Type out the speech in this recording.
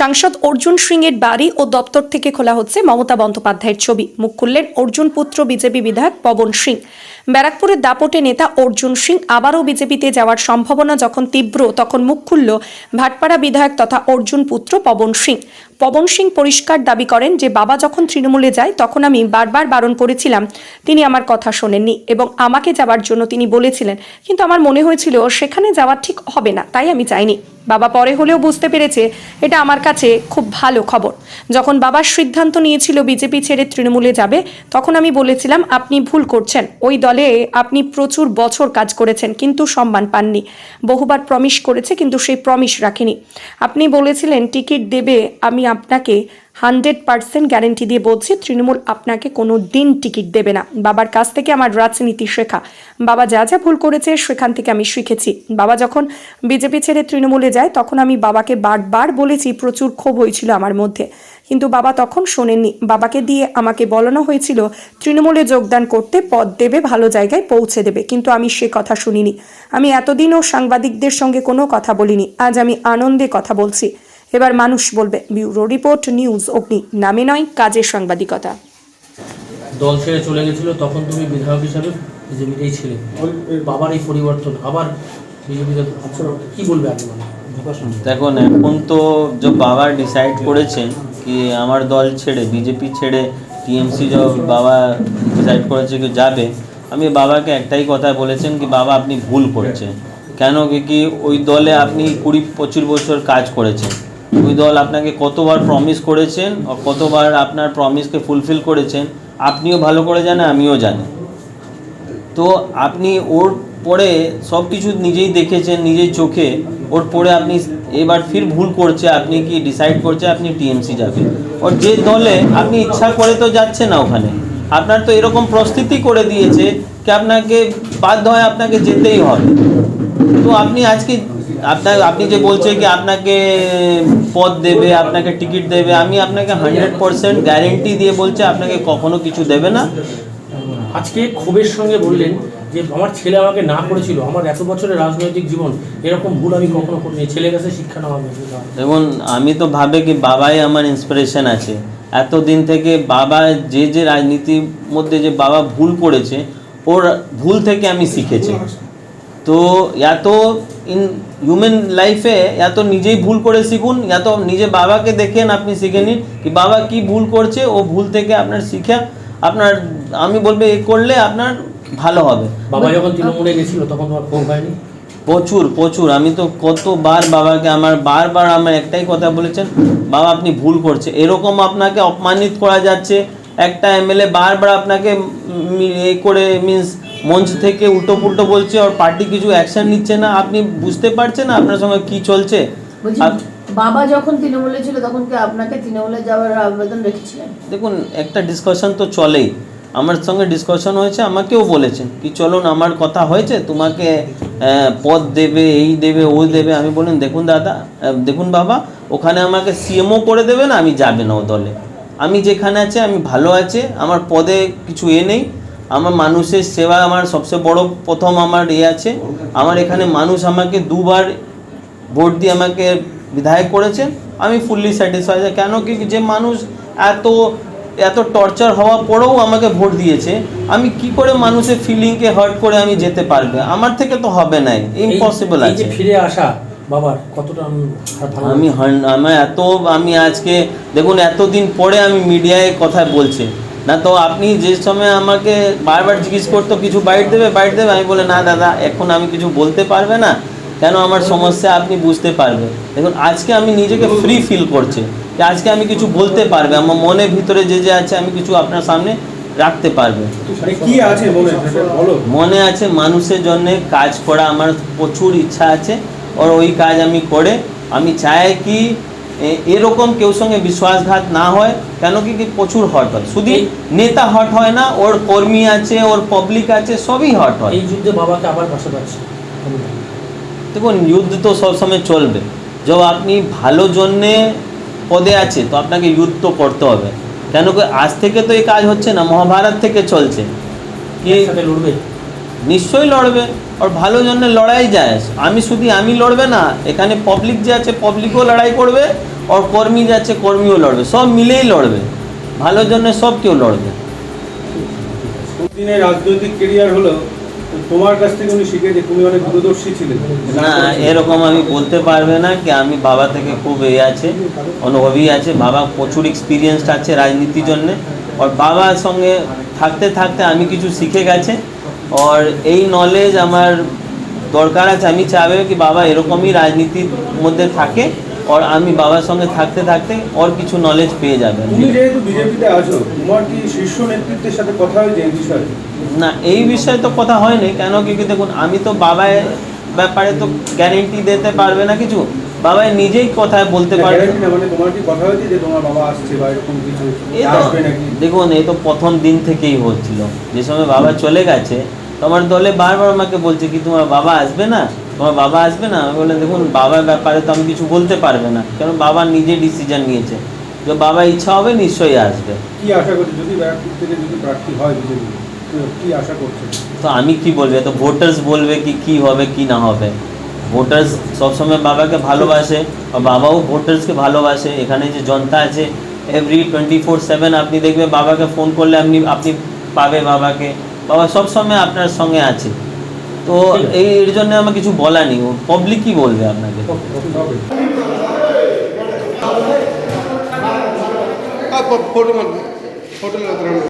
সাংসদ অর্জুন সিং এর বাড়ি ও দপ্তর থেকে খোলা হচ্ছে মমতা বন্দ্যোপাধ্যায়ের ছবি। মুখ খুললেন অর্জুন পুত্র বিজেপি বিধায়ক পবন সিং। ব্যারাকপুরের দাপটে নেতা অর্জুন সিং আবারও বিজেপিতে যাওয়ার সম্ভাবনা যখন তীব্র, তখন মুখ খুলল ভাটপাড়া বিধায়ক তথা অর্জুন পুত্র পবন সিং। পবন সিং পরিষ্কার দাবি করেন যে, বাবা যখন তৃণমূলে যায়, তখন আমি বারবার বারণ করেছিলাম। তিনি আমার কথা শোনেননি এবং আমাকে যাওয়ার জন্য তিনি বলেছিলেন। কিন্তু আমার মনে হয়েছিল, সেখানে যাওয়া ঠিক হবে না, তাই আমি চাইনি। বাবা পরে হলেও বুঝতে পেরেছে, এটা আমার কাছে খুব ভালো খবর। যখন বাবার সিদ্ধান্ত নিয়েছিল বিজেপি ছেড়ে তৃণমূলে যাবে, তখন আমি বলেছিলাম, আপনি ভুল করছেন। ওই দলে আপনি প্রচুর বছর কাজ করেছেন, কিন্তু সম্মান পাননি। বহুবার প্রমিশ করেছে, কিন্তু সেই প্রমিশ রাখেনি। আপনি বলেছিলেন, টিকিট দেবে আমি আপনাকে হান্ড্রেড পার্সেন্ট গ্যারেন্টি দিয়ে বলছি, তৃণমূল আপনাকে কোনো দিন টিকিট দেবে না। বাবার কাছ থেকে আমার রাজনীতি শেখা। বাবা যা যা ভুল করেছে, সেখান থেকে আমি শিখেছি। বাবা যখন বিজেপি ছেড়ে তৃণমূলে যায়, তখন আমি বাবাকে বারবার বলেছি, প্রচুর ক্ষোভ হয়েছিল আমার মধ্যে। কিন্তু বাবা তখন শোনেননি। বাবাকে দিয়ে আমাকে বলানো হয়েছিল, তৃণমূলে যোগদান করতে পদ দেবে, ভালো জায়গায় পৌঁছে দেবে। কিন্তু আমি সে কথা শুনিনি। আমি এতদিনও সাংবাদিকদের সঙ্গে কোনো কথা বলিনি। আজ আমি আনন্দে কথা বলছি। এবার মানুষ বলবে ব্যুরো রিপোর্ট নিউজ অগ্নি নামে নয় কাজের সাংবাদিকতা। দল ছেড়ে চলে গেছিল তখন তুমি বিধায়ক হিসাবে বিজেপিতেই ছিলে বাবার এই পরিবর্তন আবার বিজেপিতে কি বলবে আপনি দেখুন এখন তো যে বাবা ডিসাইড করেছেন কি আমার দল ছেড়ে বিজেপি ছেড়ে টিএমসি যে বাবা ডিসাইড করেছে কি যাবে আমি বাবাকে একটাই কথা বলেছেন কি বাবা আপনি ভুল করছেন। কেন কি কি ওই দলে আপনি কুড়ি পঁচিশ বছর কাজ করেছেন। ওই দল আপনাকে কতবার প্রমিস করেছেন কতবার আপনার প্রমিসকে ফুলফিল করেছেন, আপনিও ভালো করে জানেন, আমিও জানি। তো আপনি ওর পরে সব কিছু নিজেই দেখেছেন নিজেই চোখে, ওর পরে আপনি এবার ফির ভুল করছে, আপনি কি ডিসাইড করছে, আপনি টিএমসি যাবেন। ওর যে দলে আপনি ইচ্ছা করে তো যাচ্ছে না ওখানে। আপনার তো এরকম প্রস্তুতি করে দিয়েছে, কি আপনাকে বাধ্য হয় আপনাকে যেতেই হবে। তো আপনি আজকে আপনার আপনি যে বলছেন কি আপনাকে পদ দেবে আপনাকে টিকিট দেবে আমি আপনাকে হান্ড্রেড পার্সেন্ট গ্যারেন্টি দিয়ে বলছে আপনাকে কখনো কিছু দেবে না। আজকে ক্ষোভের সঙ্গে বললেন যে আমার ছেলে আমাকে না করেছিল আমার এত বছরের রাজনৈতিক জীবন এরকম ভুল আমি কখনো করিনি ছেলে কাছে শিক্ষা নেওয়া দেখুন আমি তো ভাবে কি বাবাই আমার ইন্সপিরেশন আছে। এতদিন থেকে বাবা যে যে রাজনীতির মধ্যে যে বাবা ভুল করেছে ওর ভুল থেকে আমি শিখেছি। তো এত ইন হিউম্যান লাইফে এত নিজেই ভুল করে শিখুন এত নিজে বাবাকে দেখেন আপনি শিখে নিন কি বাবা কি ভুল করছে ও ভুল থেকে আপনার শিখে আপনার আমি বলব এ করলে আপনার ভালো হবে। বাবা যখন তৃণমূলে গেছিল তখন তোমার হয়নি? প্রচুর প্রচুর। আমি তো কতবার বাবাকে আমার বারবার আমার একটাই কথা বলেছেন বাবা আপনি ভুল করছে। এরকম আপনাকে অপমানিত করা যাচ্ছে একটা এমএলএ বারবার আপনাকে এ করে মিন্স মঞ্চ থেকে উল্টো পুল্টো বলছে আর পার্টি কিছু অ্যাকশন নিচ্ছে না। আপনি বুঝতে পারছেন না আপনার সঙ্গে কি চলছে? বাবা যখন তৃণমূলে ছিল তখন কি আপনাকে তৃণমূলে যাওয়ার আবেদন রেখেছিলেন? দেখুন একটা ডিসকাশন তো চলেই। আমার সঙ্গে ডিসকাশন হয়েছে আমাকেও বলেছেন কি চলুন আমার কথা হয়েছে তোমাকে পদ দেবে এই দেবে ও দেবে। আমি বললাম দেখুন দাদা দেখুন বাবা ওখানে আমাকে সিএমও করে দেবে না আমি যাবে না ও দলে। আমি যেখানে আছে আমি ভালো আছে আমার পদে কিছু এ নেই। আমার মানুষের সেবা আমার সবচেয়ে বড় প্রথম আমার ইয়ে আছে। আমার এখানে মানুষ আমাকে দুবার ভোট দিয়ে আমাকে বিধায়ক করেছেন আমি ফুললি স্যাটিসফাইড কেন কি যে মানুষ এত এত টর্চার হওয়া পরেও আমাকে ভোট দিয়েছে। আমি কি করে মানুষের ফিলিংকে হার্ট করে আমি যেতে পারবে? আমার থেকে তো হবে না। ইম্পসিবল আছে। ফিরে আসা বাবার কতটা আমি- আমি আমার এত আমি আজকে দেখুন এতদিন পরে আমি মিডিয়ায় কথা বলছি। না তো আপনি যে সময় আমাকে বারবার জিজ্ঞেস করতো কিছু বাইট দেবে বাইট দেবে? আমি বলে না দাদা এখন আমি কিছু বলতে পারবে না। কেন আমার সমস্যা আপনি বুঝতে পারবে? দেখুন আজকে আমি নিজেকে ফ্রি ফিল করছি যে আজকে আমি কিছু বলতে পারবে আমার মনের ভিতরে যে যে আছে আমি কিছু আপনার সামনে রাখতে পারবে। মানে কি আছে মনে? মনে আছে মানুষের জন্য কাজ করা আমার প্রচুর ইচ্ছা আছে আর ওই কাজ আমি করে আমি চাই কি এরকম কেউ সঙ্গে বিশ্বাসঘাত না হয় কেন কি কি প্রচুর হট হয়। শুধু নেতা হট হয় না ওর কর্মী আছে ওর পাবলিক আছে সবই হট হয়। এই যুদ্ধে বাবাকে আবার পাশে পাচ্ছি। দেখুন যুদ্ধ তো সবসময় চলবে। যখন আপনি ভালো জন্যে পদে আছে তো আপনাকে যুদ্ধ তো করতে হবে। কেন কি আজ থেকে তো এই কাজ হচ্ছে না মহাভারত থেকে চলছে। কি লড়বে? নিশ্চয়ই লড়বে। আর ভালো জন্য লড়াই যায়। আমি শুধু আমি লড়বে না এখানে পাবলিক যে আছে পাবলিকও লড়াই করবে আর কর্মী যে আছে কর্মীও লড়বে। সব মিলেই লড়বে। ভালোর জন্য সব কেউ লড়বে। দিনে রাজনৈতিক কেরিয়ার হলো তোমার কাছ থেকে উনি শিখে যে তুমি অনেক দূরদর্শী ছিলেন না এরকম আমি বলতে পারবে না কি আমি বাবা থেকে খুব এ আছে অনুভবী আছে। বাবা প্রচুর এক্সপিরিয়েন্স আছে রাজনীতির জন্যে। আর বাবার সঙ্গে থাকতে থাকতে আমি কিছু শিখে গেছে। আর এই নলেজ আমার দরকার আছে আমি চাইবে কি বাবা এরকমই রাজনীতির মধ্যে থাকে আর আমি বাবার সঙ্গে থাকতে থাকতে ওর কিছু নলেজ পেয়ে যাবেন তুমি যেহেতু বিজেপিতে আছো তোমার কি শীর্ষ নেতৃত্বের সাথে কথা হয়েছে এই বিষয়ে না এই বিষয়ে তো কথা হয়নি কেন কি কি দেখুন আমি তো বাবার ব্যাপারে তো গ্যারেন্টি দিতে পারবে না কিছু। বাবাই নিজেই কথায় বলতে পারবে। মানে কথা বাবা দেখুন এই তো প্রথম দিন থেকেই হচ্ছিল। যে সময় বাবা চলে গেছে তোমার দলে বারবার আমাকে বলছে কি তোমার বাবা আসবে না? তোমার বাবা আসবে না? আমি বললাম দেখুন বাবার ব্যাপারে তো আমি কিছু বলতে পারবে না কারণ বাবা নিজে ডিসিশন নিয়েছে। যে বাবা ইচ্ছা হবে নিশ্চয়ই আসবে। কি আশা করছে? যদি ব্যারাকপুর থেকে যদি প্রার্থী হয় বিজেপি কি আশা করছে? তো আমি কি বলব? তো ভোটার্স বলবে কি কি হবে কি না হবে। ভোটার্স সবসময় বাবাকে ভালোবাসে আর বাবাও ভোটার্সকে ভালোবাসে। এখানে যে জনতা আছে এভরি টোয়েন্টি ফোর সেভেন আপনি দেখবেন বাবাকে ফোন করলে আপনি আপনি পাবে বাবাকে। বাবা সবসময় আপনার সঙ্গে আছে। তো এই এর জন্য আমার কিছু বলা নেই। পাবলিকই বলবে আপনাকে? Photo photo